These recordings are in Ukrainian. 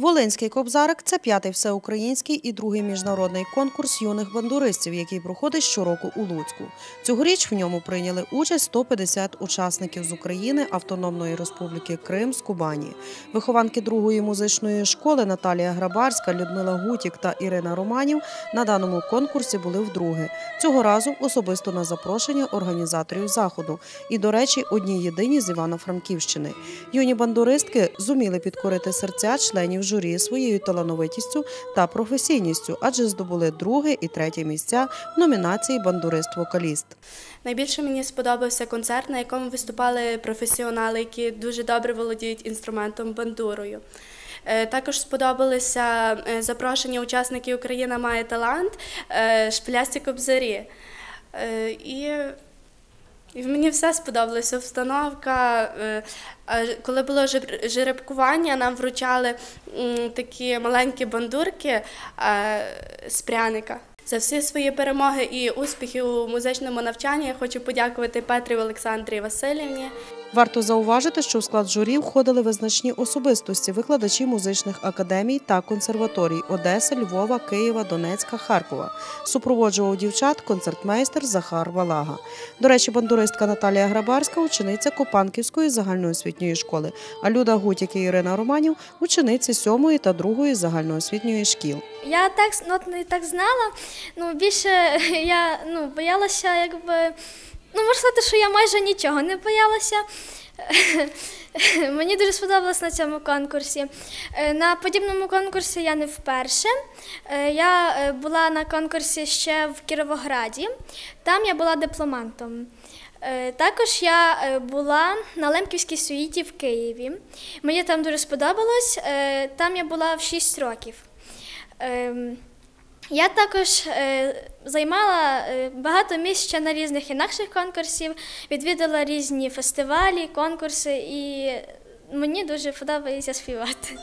Волинський кобзарик це п'ятий всеукраїнський і другий міжнародний конкурс юних бандуристів, який проходить щороку у Луцьку. Цьогоріч в ньому прийняли участь 150 учасників з України, Автономної Республіки Крим з Кубані. Вихованки другої музичної школи Наталія Грабарська, Людмила Гутік та Ірина Романів на даному конкурсі були вдруге. Цього разу особисто на запрошення організаторів заходу. І, до речі, одні єдині з Івано-Франківщини. Юні бандуристки зуміли підкорити серця членів журі своєю талановитістю та професійністю, адже здобули друге і третє місця в номінації Бандурист-вокаліст. Найбільше мені сподобався концерт, на якому виступали професіонали, які дуже добре володіють інструментом бандурою. Е, Також сподобалися е, запрошення учасників Україна має талант, е, шпилясті кобзарі. І і мені все сподобалося. Обстановка. е, Коли було жеребкування, нам вручали такі маленькі бандурки е, з пряника. За всі свої перемоги і успіхи у музичному навчанні я хочу подякувати Петрі Олександрі Васильівні. Варто зауважити, що в склад журі входили визначні особистості, викладачі музичних академій та консерваторій Одеси, Львова, Києва, Донецька, Харкова. Супроводжував дівчат концертмейстер Захар Валага. До речі, бандуристка Наталія Грабарська учениця Копанківської загальноосвітньої школи, а Люда Гутік і Ірина Романів учениці 7 та 2 загальноосвітньої шкіл. Я текст нот не так знала. Ну, більше я ну, боялася, якби. Ну, можна сказати, що я майже нічого не боялася. Мені дуже сподобалось на цьому конкурсі. Е, На подібному конкурсі я не вперше. Е, Я е, була на конкурсі ще в Кіровограді. Там я була дипломантом. Також я була на Лемківській суїті в Києві. Мені там дуже сподобалось. Там я була в 6 років. Ем, Я також е, займала е, багато місць ще на різних інакших конкурсів, відвідала різні фестивалі, конкурси, і мені дуже подобається співати.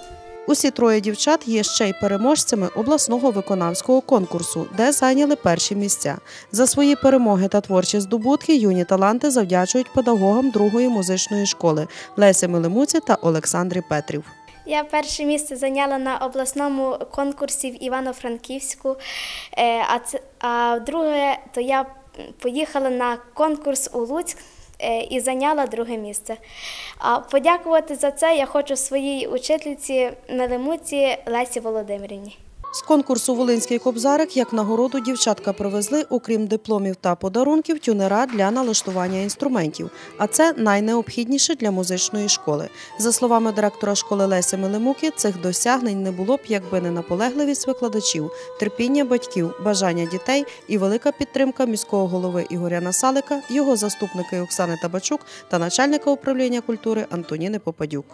Усі троє дівчат є ще й переможцями обласного виконавського конкурсу, де зайняли перші місця. За свої перемоги та творчі здобутки юні таланти завдячують педагогам другої музичної школи Лесі Милимуці та Олександрі Петрів. Я перше місце зайняла на обласному конкурсі в Івано-Франківську, е, а, друге, то я поїхала на конкурс у Луцьк е, і зайняла друге місце. А подякувати за це я хочу своїй учительці Мелемуці Лесі Володимирівні. З конкурсу Волинський кобзарик як нагороду дівчатка привезли, окрім дипломів та подарунків, тюнера для налаштування інструментів. А це найнеобхідніше для музичної школи. За словами директора школи Лесі Милимуки, цих досягнень не було б, якби не наполегливість викладачів, терпіння батьків, бажання дітей і велика підтримка міського голови Ігоря Насалика, його заступники Оксани Табачук та начальника управління культури Антоніни Попадюк.